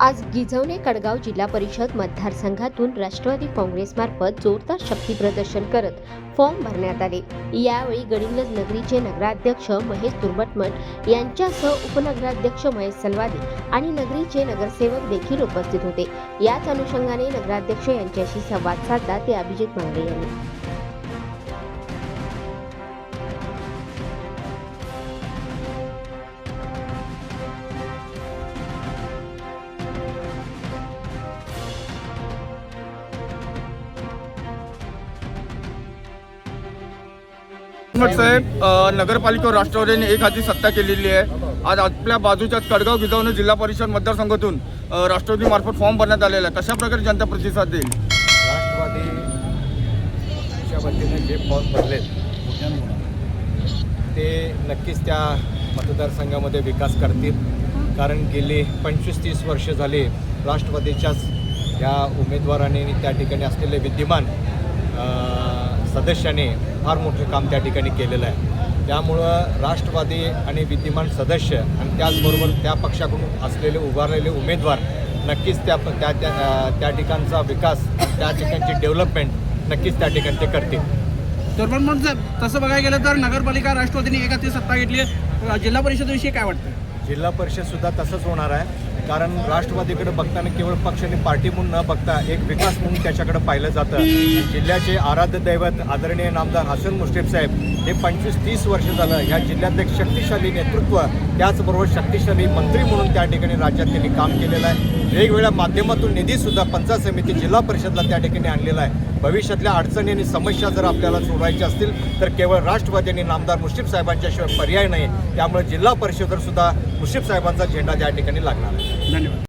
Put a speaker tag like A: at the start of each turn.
A: आज गिझवणे कडगाव जिल्हा परिषद मतदारसंघातून राष्ट्रवादी काँग्रेसमार्फत जोरदार शक्ती प्रदर्शन करत फॉर्म भरण्यात आले. यावेळी गडिंगज नगरीचे नगराध्यक्ष महेश दुर्मटमठ यांच्यासह उपनगराध्यक्ष महेश सलवादे आणि नगरीचे नगरसेवक देखील उपस्थित होते. याच अनुषंगाने नगराध्यक्ष यांच्याशी संवाद साधला ते अभिजित मांगले यांनी.
B: मठ साहेब नगरपालिका नगरपालिकेवर राष्ट्रवादीने एक हाती सत्ता केलेली आहे. आज आपल्या बाजूच्या कडगाव गिजावणे जिल्हा परिषद मतदारसंघातून राष्ट्रवादी मार्फत फॉर्म भरण्यात आलेला आहे. कशा प्रकारे जनता प्रतिसाद देईल?
C: राष्ट्रवादीच्या वतीने जे फॉर्म भरले ते नक्कीच त्या मतदारसंघामध्ये विकास करतील. कारण गेली पंचवीस तीस वर्ष झाली राष्ट्रवादीच्याच या उमेदवाराने त्या ठिकाणी असलेले विद्यमान सदस्याने फार मोठं काम त्या ठिकाणी केलेलं आहे. त्यामुळं राष्ट्रवादी आणि विद्यमान सदस्य आणि त्याचबरोबर त्या पक्षाकडून असलेले उभारलेले उमेदवार नक्कीच त्या त्या त्या ठिकाणचा विकास त्या ठिकाणची डेव्हलपमेंट नक्कीच त्या ठिकाणी ते करतील.
D: तर पण मग जर तसं बघायला गेलं तर नगरपालिका राष्ट्रवादीने एका ती सत्ता घेतली. जिल्हा परिषदेविषयी काय वाटतं?
C: जिल्हा परिषदसुद्धा तसंच होणार आहे. कारण राष्ट्रवादीकडे बघताना केवळ पक्ष आणि पार्टी म्हणून न बघता एक विकास म्हणून त्याच्याकडे पाहिलं जातं. जिल्ह्याचे आराध्य दैवत आदरणीय नामदार हसन मुश्रीफ साहेब हे पंचवीस तीस वर्ष झालं ह्या जिल्ह्यात एक शक्तिशाली नेतृत्व त्याचबरोबर शक्तिशाली मंत्री म्हणून त्या ठिकाणी राज्यात त्यांनी काम केलेलं आहे. वेगवेगळ्या माध्यमातून निधीसुद्धा पंचायत समिती जिल्हा परिषदला त्या ठिकाणी आणलेला आहे. भविष्यातल्या अडचणी आणि समस्या जर आपल्याला सोडवायच्या असतील तर केवळ राष्ट्रवादी आणि नामदार मुश्रीफ साहेबांच्याशिवाय पर्याय नाही. त्यामुळे जिल्हा परिषदवर सुद्धा मुश्रीफ साहेबांचा झेंडा त्या ठिकाणी लागणार आहे.
D: धन्यवाद.